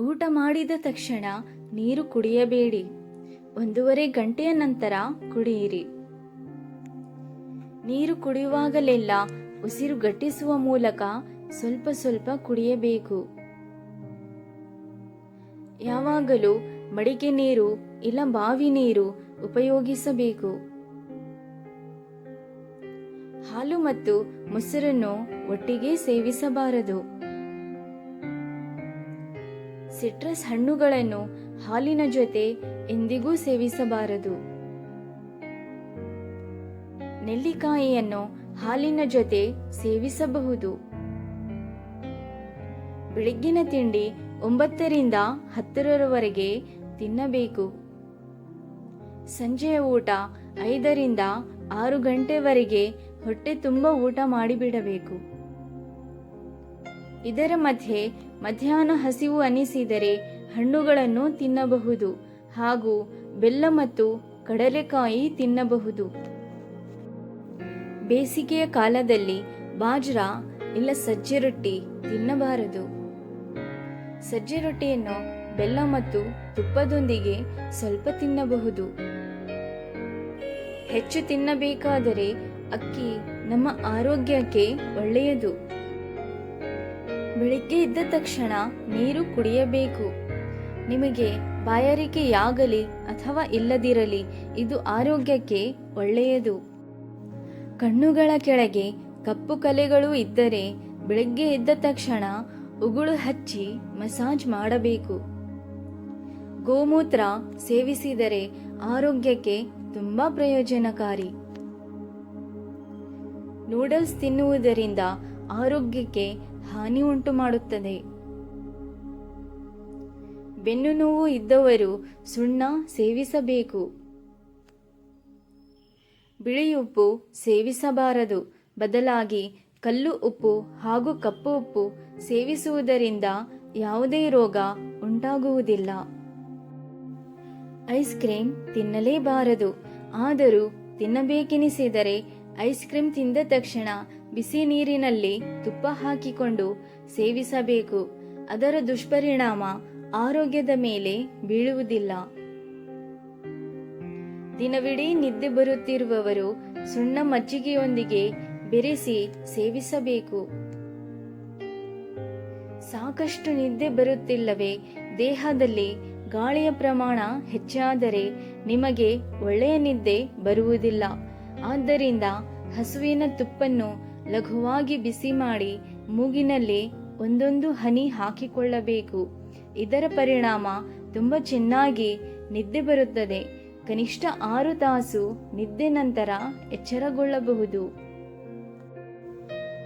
ಊಟ ಮಾಡಿದ ತಕ್ಷಣ ನೀರು ಕುಡಿಯಬೇಡಿ. ಒಂದೂವರೆ ಗಂಟೆಯ ನಂತರ ಕುಡಿಯಿರಿ. ನೀರು ಕುಡಿಯುವಾಗಲೆಲ್ಲ ಉಸಿರು ಗಟ್ಟಿಸುವ ಮೂಲಕ ಸ್ವಲ್ಪ ಸ್ವಲ್ಪ ಕುಡಿಯಬೇಕು. ಯಾವಾಗಲೂ ಮಡಿಕೆ ನೀರು ಇಲ್ಲ ಬಾವಿ ನೀರು ಉಪಯೋಗಿಸಬೇಕು. ಹಾಲು ಮತ್ತು ಮೊಸರನ್ನು ಒಟ್ಟಿಗೆ ಸೇವಿಸಬಾರದು. ಸಿಟ್ರಸ್ ಹಣ್ಣುಗಳನ್ನು ಹಾಲಿನ ಜೊತೆ ಎಂದಿಗೂ ಸೇವಿಸಬಾರದು. ನೆಲ್ಲಿಕಾಯಿಯನ್ನು ಹಾಲಿನ ಜೊತೆ ಸೇವಿಸಬಹುದು. ಬೆಳಗ್ಗಿನ ತಿಂಡಿ ಒಂಬತ್ತರಿಂದ ಹತ್ತರವರೆಗೆ ತಿನ್ನಬೇಕು. ಸಂಜೆಯ ಊಟ ಐದರಿಂದ ಆರು ಗಂಟೆವರೆಗೆ ಹೊಟ್ಟೆ ತುಂಬ ಊಟ ಮಾಡಿಬಿಡಬೇಕು. ಇದರ ಮಧ್ಯೆ ಮಧ್ಯಾಹ್ನ ಹಸಿವು ಅನಿಸಿದರೆ ಹಣ್ಣುಗಳನ್ನು ತಿನ್ನಬಹುದು ಹಾಗೂ ಬೆಲ್ಲ ಮತ್ತು ಕಡಲೆಕಾಯಿ ತಿನ್ನಬಹುದು. ಬೇಸಿಗೆಯ ಕಾಲದಲ್ಲಿ ಬಾಜ್ರಾ ಇಲ್ಲ ಸಜ್ಜೆ ರೊಟ್ಟಿ ತಿನ್ನಬಾರದು. ಸಜ್ಜೆ ರೊಟ್ಟಿಯನ್ನು ಬೆಲ್ಲ ಮತ್ತು ತುಪ್ಪದೊಂದಿಗೆ ಸ್ವಲ್ಪ ತಿನ್ನಬಹುದು. ಹೆಚ್ಚು ತಿನ್ನಬೇಕಾದರೆ ಅಕ್ಕಿ ನಮ್ಮ ಆರೋಗ್ಯಕ್ಕೆ ಒಳ್ಳೆಯದು. ಬೆಳಿಗ್ಗೆ ಇದ್ದ ತಕ್ಷಣ ನೀರು ಕುಡಿಯಬೇಕು. ನಿಮಗೆ ಬಾಯಾರಿಕೆಯಾಗಲಿ ಅಥವಾ ಇಲ್ಲದಿರಲಿ, ಇದು ಆರೋಗ್ಯಕ್ಕೆ ಒಳ್ಳೆಯದು. ಕಣ್ಣುಗಳ ಕೆಳಗೆ ಕಪ್ಪು ಕಲೆಗಳು ಇದ್ದರೆ ಬೆಳಗ್ಗೆ ಎದ್ದ ತಕ್ಷಣ ಉಗುಳು ಹಚ್ಚಿ ಮಸಾಜ್ ಮಾಡಬೇಕು. ಗೋಮೂತ್ರ ಸೇವಿಸಿದರೆ ಆರೋಗ್ಯಕ್ಕೆ ತುಂಬಾ ಪ್ರಯೋಜನಕಾರಿ. ನೂಡಲ್ಸ್ ತಿನ್ನುವುದರಿಂದ ಆರೋಗ್ಯಕ್ಕೆ ಹಾನಿ ಉಂಟು ಮಾಡುತ್ತದೆ. ಬೆನ್ನು ನೋವು ಇದ್ದವರು ಸುಣ್ಣ ಸೇವಿಸಬೇಕು. ಬಿಳಿ ಉಪ್ಪು ಸೇವಿಸಬಾರದು. ಬದಲಾಗಿ ಕಲ್ಲು ಉಪ್ಪು ಹಾಗೂ ಕಪ್ಪು ಉಪ್ಪು ಸೇವಿಸುವುದರಿಂದ ಯಾವುದೇ ರೋಗ ಉಂಟಾಗುವುದಿಲ್ಲ. ಐಸ್ ಕ್ರೀಮ್ ತಿನ್ನಲೇಬಾರದು. ಆದರೂ ತಿನ್ನಬೇಕೆನಿಸಿದರೆ ಐಸ್ ಕ್ರೀಮ್ ತಿಂದ ತಕ್ಷಣ ಬಿಸಿ ನೀರಿನಲ್ಲಿ ತುಪ್ಪ ಹಾಕಿಕೊಂಡು ಸೇವಿಸಬೇಕು. ಅದರ ದುಷ್ಪರಿಣಾಮ ಆರೋಗ್ಯದ ಮೇಲೆ ಬೀಳುವುದಿಲ್ಲ. ದಿನವಿಡೀ ನಿದ್ದೆ ಬರುತ್ತಿರುವವರು ಸುಣ್ಣ ಮಜ್ಜಿಗೆಯೊಂದಿಗೆ ಬೆರೆಸಿ ಸೇವಿಸಬೇಕು. ಸಾಕಷ್ಟು ನಿದ್ದೆ ಬರುತ್ತಿಲ್ಲವೇ, ದೇಹದಲ್ಲಿ ಗಾಳಿಯ ಪ್ರಮಾಣ ಹೆಚ್ಚಾದರೆ ನಿಮಗೆ ಒಳ್ಳೆಯ ನಿದ್ದೆ ಬರುವುದಿಲ್ಲ. ಆದ್ದರಿಂದ ಹಸುವಿನ ತುಪ್ಪನ್ನು ಲಘುವಾಗಿ ಬಿಸಿ ಮಾಡಿ ಮೂಗಿನಲ್ಲಿ ಒಂದೊಂದು ಹನಿ ಹಾಕಿಕೊಳ್ಳಬೇಕು. ಇದರ ಪರಿಣಾಮ ತುಂಬ ಚೆನ್ನಾಗಿ ನಿದ್ದೆ ಬರುತ್ತದೆ. ಕನಿಷ್ಠ ಆರು ತಾಸು ನಿದ್ದೆ ನಂತರ ಎಚ್ಚರಗೊಳ್ಳಬಹುದು.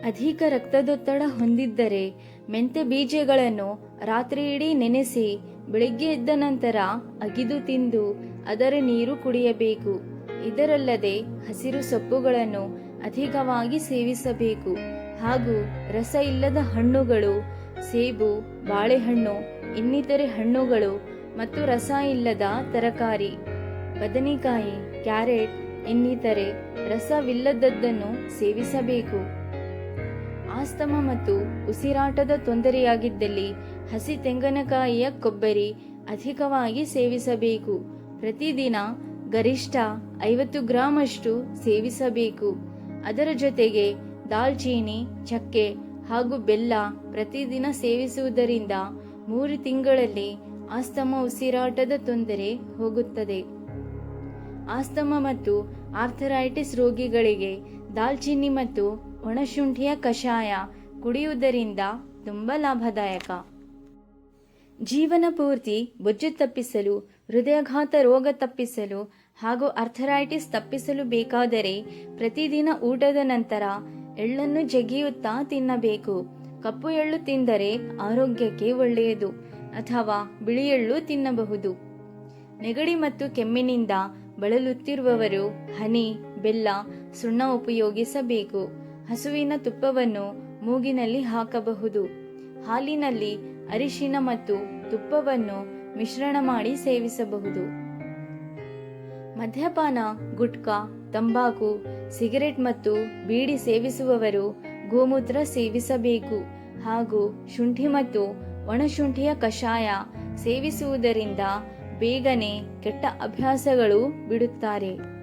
ಅಧಿಕ ರಕ್ತದೊತ್ತಡ ಹೊಂದಿದ್ದರೆ ಮೆಂತೆ ಬೀಜಗಳನ್ನು ರಾತ್ರಿಯಿಡೀ ನೆನೆಸಿ ಬೆಳಿಗ್ಗೆ ಎದ್ದ ನಂತರ ಅಗಿದು ತಿಂದು ಅದರ ನೀರು ಕುಡಿಯಬೇಕು. ಇದರಲ್ಲದೆ ಹಸಿರು ಸೊಪ್ಪುಗಳನ್ನು ಅಧಿಕವಾಗಿ ಸೇವಿಸಬೇಕು. ಹಾಗೂ ರಸ ಇಲ್ಲದ ಹಣ್ಣುಗಳು, ಸೇಬು, ಬಾಳೆಹಣ್ಣು, ಇನ್ನಿತರೆ ಹಣ್ಣುಗಳು ಮತ್ತು ರಸ ಇಲ್ಲದ ತರಕಾರಿ, ಬದನೆಕಾಯಿ, ಕ್ಯಾರೆಟ್, ಇನ್ನಿತರೆ ರಸವಿಲ್ಲದದ್ದನ್ನು ಸೇವಿಸಬೇಕು. ಆಸ್ತಮ ಮತ್ತು ಉಸಿರಾಟದ ತೊಂದರೆಯಾಗಿದ್ದಲ್ಲಿ ಹಸಿ ತೆಂಗಿನಕಾಯಿಯ ಕೊಬ್ಬರಿ ಅಧಿಕವಾಗಿ ಸೇವಿಸಬೇಕು. ಪ್ರತಿದಿನ ಗರಿಷ್ಠ ಐವತ್ತು ಗ್ರಾಂ ಅಷ್ಟು ಸೇವಿಸಬೇಕು. ಅದರ ಜೊತೆಗೆ ದಾಲ್ಚೀನಿ, ಚಕ್ಕೆ ಹಾಗೂ ಬೆಲ್ಲ ಪ್ರತಿದಿನ ಸೇವಿಸುವುದರಿಂದ ಮೂರು ತಿಂಗಳಲ್ಲಿ ಆಸ್ತಮ ಉಸಿರಾಟದ ತೊಂದರೆ ಹೋಗುತ್ತದೆ. ಆಸ್ತಮ ಮತ್ತು ಆರ್ಥರೈಟಿಸ್ ರೋಗಿಗಳಿಗೆ ದಾಲ್ಚಿನ್ನಿ ಮತ್ತು ಒಣಶುಂಠಿಯ ಕಷಾಯ ಕುಡಿಯುವುದರಿಂದ ತುಂಬ ಲಾಭದಾಯಕ. ಜೀವನ ಪೂರ್ತಿ ಬೊಜ್ಜು ತಪ್ಪಿಸಲು ಹೃದಯಾಘಾತ ರೋಗ ತಪ್ಪಿಸಲು ಹಾಗೂ ಅರ್ಥರೈಟಿಸ್ ತಪ್ಪಿಸಲು ಬೇಕಾದರೆ ಪ್ರತಿದಿನ ಊಟದ ನಂತರ ಎಳ್ಳನ್ನು ಜಗಿಯುತ್ತಾ ತಿನ್ನಬೇಕು. ಕಪ್ಪು ಎಳ್ಳು ತಿಂದರೆ ಆರೋಗ್ಯಕ್ಕೆ ಒಳ್ಳೆಯದು ಅಥವಾ ಬಿಳಿ ಎಳ್ಳು ತಿನ್ನಬಹುದು. ನೆಗಡಿ ಮತ್ತು ಕೆಮ್ಮಿನಿಂದ ಬಳಲುತ್ತಿರುವವರು ಹನಿ, ಬೆಲ್ಲ, ಸುಣ್ಣ ಉಪಯೋಗಿಸಬೇಕು. ಹಸುವಿನ ತುಪ್ಪವನ್ನು ಮೂಗಿನಲ್ಲಿ ಹಾಕಬಹುದು. ಹಾಲಿನಲ್ಲಿ ಅರಿಶಿನ ಮತ್ತು ತುಪ್ಪವನ್ನು ಮಿಶ್ರಣ ಮಾಡಿ ಸೇವಿಸಬಹುದು. ಮದ್ಯಪಾನ, ಗುಟ್ಕಾ, ತಂಬಾಕು, ಸಿಗರೆಟ್ ಮತ್ತು ಬೀಡಿ ಸೇವಿಸುವವರು ಗೋಮೂತ್ರ ಸೇವಿಸಬೇಕು ಹಾಗೂ ಶುಂಠಿ ಮತ್ತು ಒಣಶುಂಠಿಯ ಕಷಾಯ ಸೇವಿಸುವುದರಿಂದ ಬೇಗನೆ ಕೆಟ್ಟ ಅಭ್ಯಾಸಗಳು ಬಿಡುತ್ತಾರೆ.